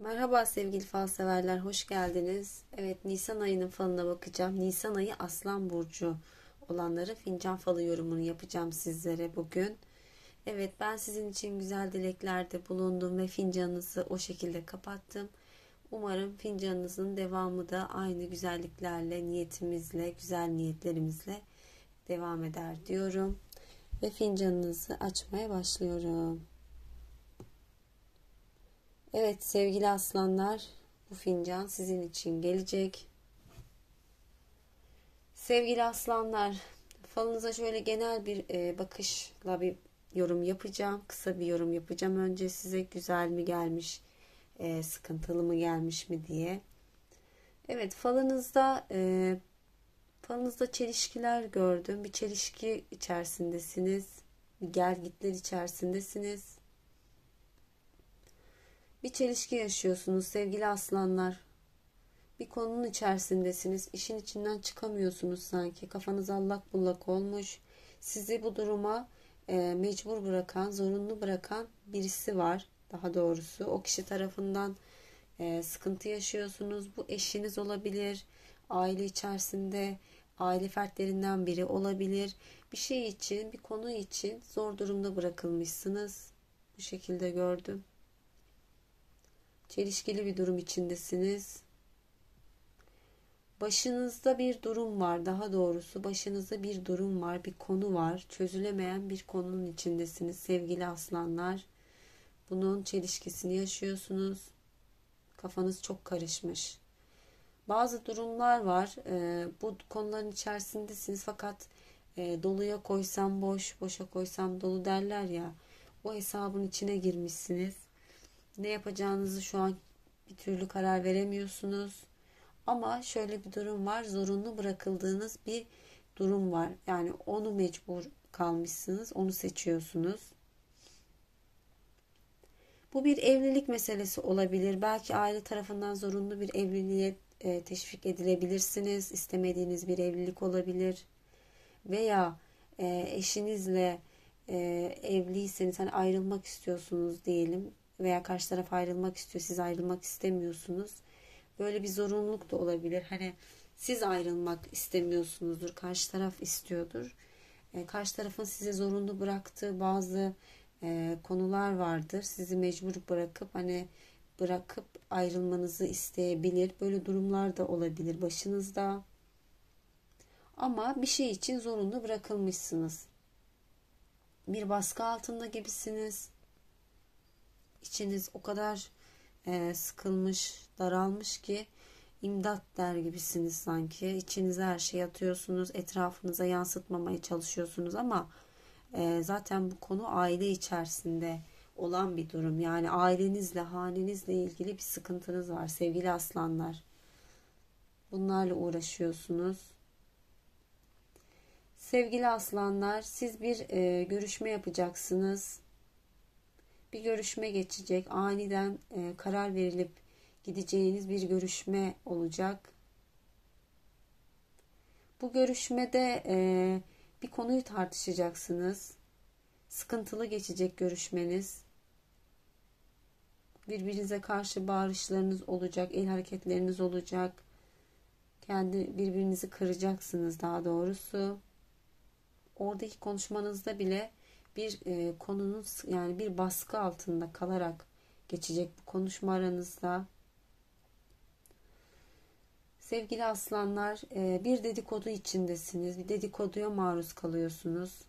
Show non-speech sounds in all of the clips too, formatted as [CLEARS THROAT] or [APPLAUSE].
Merhaba sevgili fal severler, hoş geldiniz. Evet, Nisan ayının falına bakacağım. Nisan ayı Aslan Burcu olanları fincan falı yorumunu yapacağım sizlere bugün. Evet, ben sizin için güzel dileklerde bulundum ve fincanınızı o şekilde kapattım. Umarım fincanınızın devamı da aynı güzelliklerle, niyetimizle, güzel niyetlerimizle devam eder diyorum. Ve fincanınızı açmaya başlıyorum. Evet sevgili aslanlar bu fincan sizin için gelecek. Sevgili aslanlar falınıza şöyle genel bir e, bakışla bir yorum yapacağım. Kısa bir yorum yapacağım. Önce size güzel mi gelmiş, e, sıkıntılı mı gelmiş mi diye. Evet falınızda e, falınızda çelişkiler gördüm. Bir çelişki içerisindesiniz. Bir gelgitler içerisindesiniz bir çelişki yaşıyorsunuz sevgili aslanlar. Bir konunun içerisindesiniz. İşin içinden çıkamıyorsunuz sanki. Kafanız allak bullak olmuş. Sizi bu duruma e, mecbur bırakan, zorunlu bırakan birisi var. Daha doğrusu o kişi tarafından e, sıkıntı yaşıyorsunuz. Bu eşiniz olabilir. Aile içerisinde aile fertlerinden biri olabilir. Bir şey için, bir konu için zor durumda bırakılmışsınız. Bu şekilde gördüm. Çelişkili bir durum içindesiniz. Başınızda bir durum var. Daha doğrusu başınızda bir durum var, bir konu var. Çözülemeyen bir konunun içindesiniz sevgili aslanlar. Bunun çelişkisini yaşıyorsunuz. Kafanız çok karışmış. Bazı durumlar var. E, bu konuların içerisindesiniz fakat e, doluya koysam boş, boşa koysam dolu derler ya. O hesabın içine girmişsiniz ne yapacağınızı şu an bir türlü karar veremiyorsunuz. Ama şöyle bir durum var. Zorunlu bırakıldığınız bir durum var. Yani onu mecbur kalmışsınız. Onu seçiyorsunuz. Bu bir evlilik meselesi olabilir. Belki aile tarafından zorunlu bir evliliğe e, teşvik edilebilirsiniz. İstemediğiniz bir evlilik olabilir. Veya e, eşinizle e, evliyseniz hani ayrılmak istiyorsunuz diyelim veya karşı taraf ayrılmak istiyor, siz ayrılmak istemiyorsunuz. Böyle bir zorunluluk da olabilir. Hani siz ayrılmak istemiyorsunuzdur, karşı taraf istiyordur. E, karşı tarafın size zorunlu bıraktığı bazı e, konular vardır. Sizi mecbur bırakıp hani bırakıp ayrılmanızı isteyebilir. Böyle durumlar da olabilir başınızda. Ama bir şey için zorunlu bırakılmışsınız. Bir baskı altında gibisiniz içiniz o kadar e, sıkılmış, daralmış ki imdat der gibisiniz sanki. İçinize her şeyi atıyorsunuz, etrafınıza yansıtmamaya çalışıyorsunuz ama e, zaten bu konu aile içerisinde olan bir durum. Yani ailenizle, hanenizle ilgili bir sıkıntınız var sevgili aslanlar. Bunlarla uğraşıyorsunuz. Sevgili aslanlar, siz bir e, görüşme yapacaksınız bir görüşme geçecek. Aniden e, karar verilip gideceğiniz bir görüşme olacak. Bu görüşmede e, bir konuyu tartışacaksınız. Sıkıntılı geçecek görüşmeniz. Birbirinize karşı bağırışlarınız olacak, el hareketleriniz olacak. Kendi birbirinizi kıracaksınız daha doğrusu. Oradaki konuşmanızda bile bir e, konunun yani bir baskı altında kalarak geçecek bu konuşma aranızda. Sevgili aslanlar e, bir dedikodu içindesiniz. Bir dedikoduya maruz kalıyorsunuz.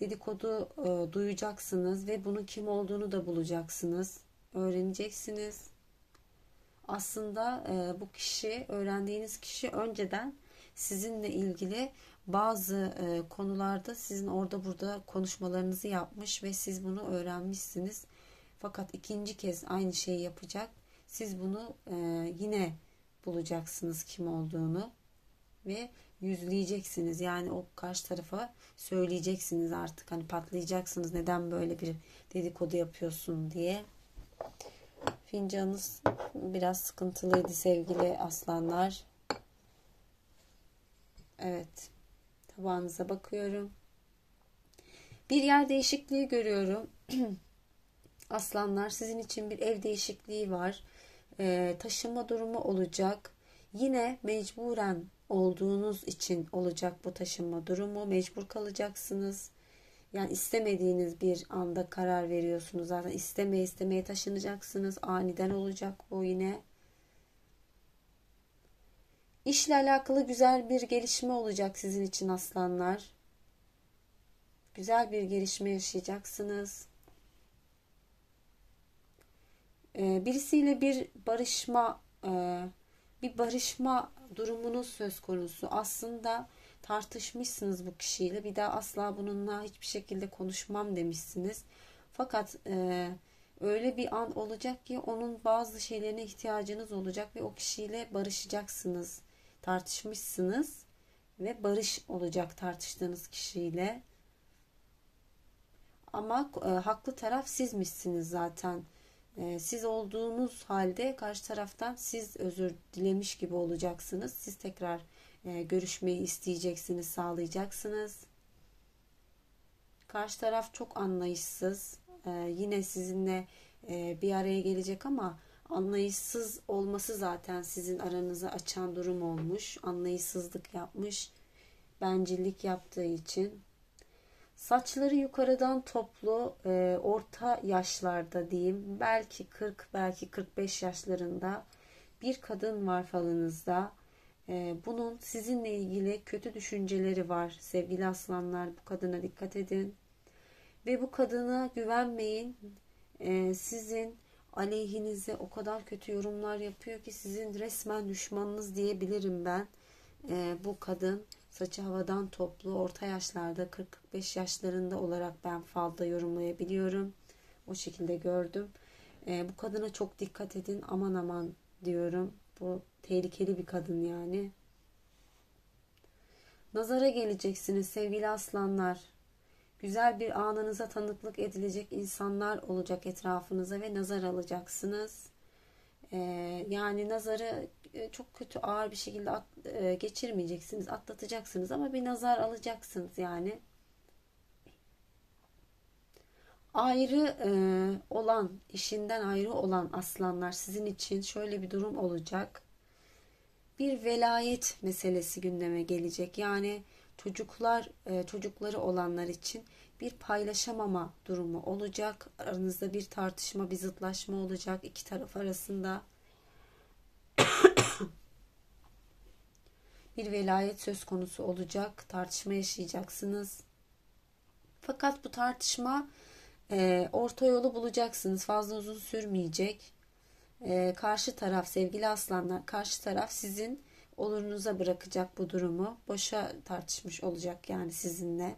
Dedikodu e, duyacaksınız ve bunun kim olduğunu da bulacaksınız. Öğreneceksiniz. Aslında e, bu kişi, öğrendiğiniz kişi önceden sizinle ilgili bazı e, konularda sizin orada burada konuşmalarınızı yapmış ve siz bunu öğrenmişsiniz. Fakat ikinci kez aynı şeyi yapacak. Siz bunu e, yine bulacaksınız kim olduğunu ve yüzleyeceksiniz. Yani o karşı tarafa söyleyeceksiniz artık. Hani patlayacaksınız neden böyle bir dedikodu yapıyorsun diye. Fincanınız biraz sıkıntılıydı sevgili aslanlar. Evet. Tabağınıza bakıyorum. Bir yer değişikliği görüyorum. [CLEARS THROAT] Aslanlar sizin için bir ev değişikliği var. E, taşınma durumu olacak. Yine mecburen olduğunuz için olacak bu taşınma durumu. Mecbur kalacaksınız. Yani istemediğiniz bir anda karar veriyorsunuz. Zaten istemeye istemeye taşınacaksınız. Aniden olacak bu yine. İşle alakalı güzel bir gelişme olacak sizin için aslanlar. Güzel bir gelişme yaşayacaksınız. Ee, birisiyle bir barışma e, bir barışma durumunuz söz konusu. Aslında tartışmışsınız bu kişiyle. Bir daha asla bununla hiçbir şekilde konuşmam demişsiniz. Fakat e, öyle bir an olacak ki onun bazı şeylerine ihtiyacınız olacak ve o kişiyle barışacaksınız. Tartışmışsınız ve barış olacak tartıştığınız kişiyle. Ama e, haklı taraf sizmişsiniz zaten. E, siz olduğunuz halde karşı taraftan siz özür dilemiş gibi olacaksınız. Siz tekrar e, görüşmeyi isteyeceksiniz, sağlayacaksınız. Karşı taraf çok anlayışsız. E, yine sizinle e, bir araya gelecek ama anlayışsız olması zaten sizin aranızı açan durum olmuş. Anlayışsızlık yapmış. Bencillik yaptığı için. Saçları yukarıdan toplu, e, orta yaşlarda diyeyim. Belki 40, belki 45 yaşlarında bir kadın var falınızda. E, bunun sizinle ilgili kötü düşünceleri var. Sevgili aslanlar bu kadına dikkat edin. Ve bu kadına güvenmeyin. E, sizin aleyhinize o kadar kötü yorumlar yapıyor ki sizin resmen düşmanınız diyebilirim ben. E, bu kadın saçı havadan toplu, orta yaşlarda 40-45 yaşlarında olarak ben falda yorumlayabiliyorum. O şekilde gördüm. E, bu kadına çok dikkat edin. Aman aman diyorum. Bu tehlikeli bir kadın yani. Nazara geleceksiniz sevgili aslanlar. Güzel bir anınıza tanıklık edilecek insanlar olacak etrafınıza ve nazar alacaksınız. Ee, yani nazarı e, çok kötü ağır bir şekilde at, e, geçirmeyeceksiniz, atlatacaksınız ama bir nazar alacaksınız yani. Ayrı e, olan, işinden ayrı olan aslanlar sizin için şöyle bir durum olacak. Bir velayet meselesi gündeme gelecek. Yani çocuklar, e, çocukları olanlar için bir paylaşamama durumu olacak. Aranızda bir tartışma, bir zıtlaşma olacak iki taraf arasında. [COUGHS] bir velayet söz konusu olacak. Tartışma yaşayacaksınız. Fakat bu tartışma e, orta yolu bulacaksınız. Fazla uzun sürmeyecek. E, karşı taraf sevgili aslanlar karşı taraf sizin olurunuza bırakacak bu durumu. Boşa tartışmış olacak yani sizinle.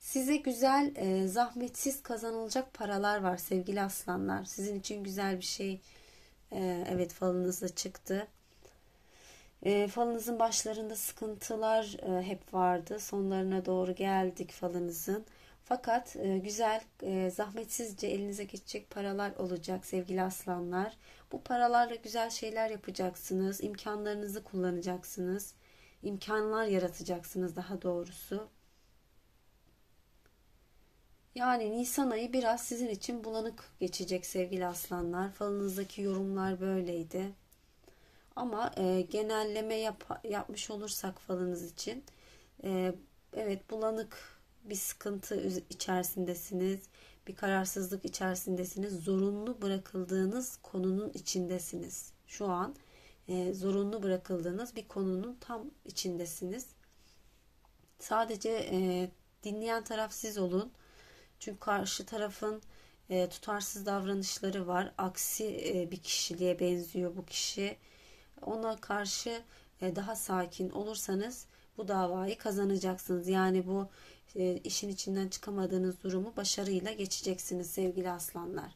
Size güzel, e, zahmetsiz kazanılacak paralar var sevgili aslanlar. Sizin için güzel bir şey. E, evet falınızda çıktı. E, falınızın başlarında sıkıntılar e, hep vardı. Sonlarına doğru geldik falınızın. Fakat e, güzel, e, zahmetsizce elinize geçecek paralar olacak sevgili aslanlar. Bu paralarla güzel şeyler yapacaksınız. İmkanlarınızı kullanacaksınız. İmkanlar yaratacaksınız daha doğrusu. Yani Nisan ayı biraz sizin için bulanık geçecek sevgili aslanlar. Falınızdaki yorumlar böyleydi. Ama e, genelleme yap, yapmış olursak falınız için e, evet bulanık bir sıkıntı içerisindesiniz. Bir kararsızlık içerisindesiniz. Zorunlu bırakıldığınız konunun içindesiniz. Şu an e, zorunlu bırakıldığınız bir konunun tam içindesiniz. Sadece e, dinleyen taraf siz olun. Çünkü karşı tarafın e, tutarsız davranışları var. Aksi e, bir kişiliğe benziyor bu kişi. Ona karşı e, daha sakin olursanız bu davayı kazanacaksınız. Yani bu e, işin içinden çıkamadığınız durumu başarıyla geçeceksiniz sevgili aslanlar.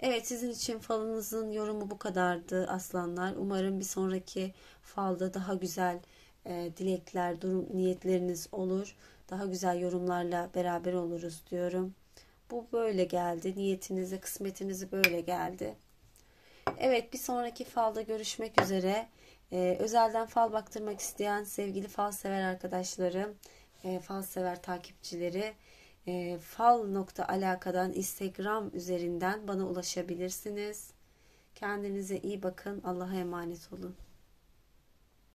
Evet sizin için falınızın yorumu bu kadardı aslanlar. Umarım bir sonraki falda daha güzel e, dilekler, durum niyetleriniz olur. Daha güzel yorumlarla beraber oluruz diyorum. Bu böyle geldi. Niyetinize, kısmetinizi böyle geldi. Evet bir sonraki falda görüşmek üzere. Ee, özelden fal baktırmak isteyen sevgili fal sever arkadaşlarım, e, fal sever takipçileri e, fal nokta alakadan Instagram üzerinden bana ulaşabilirsiniz. Kendinize iyi bakın. Allah'a emanet olun.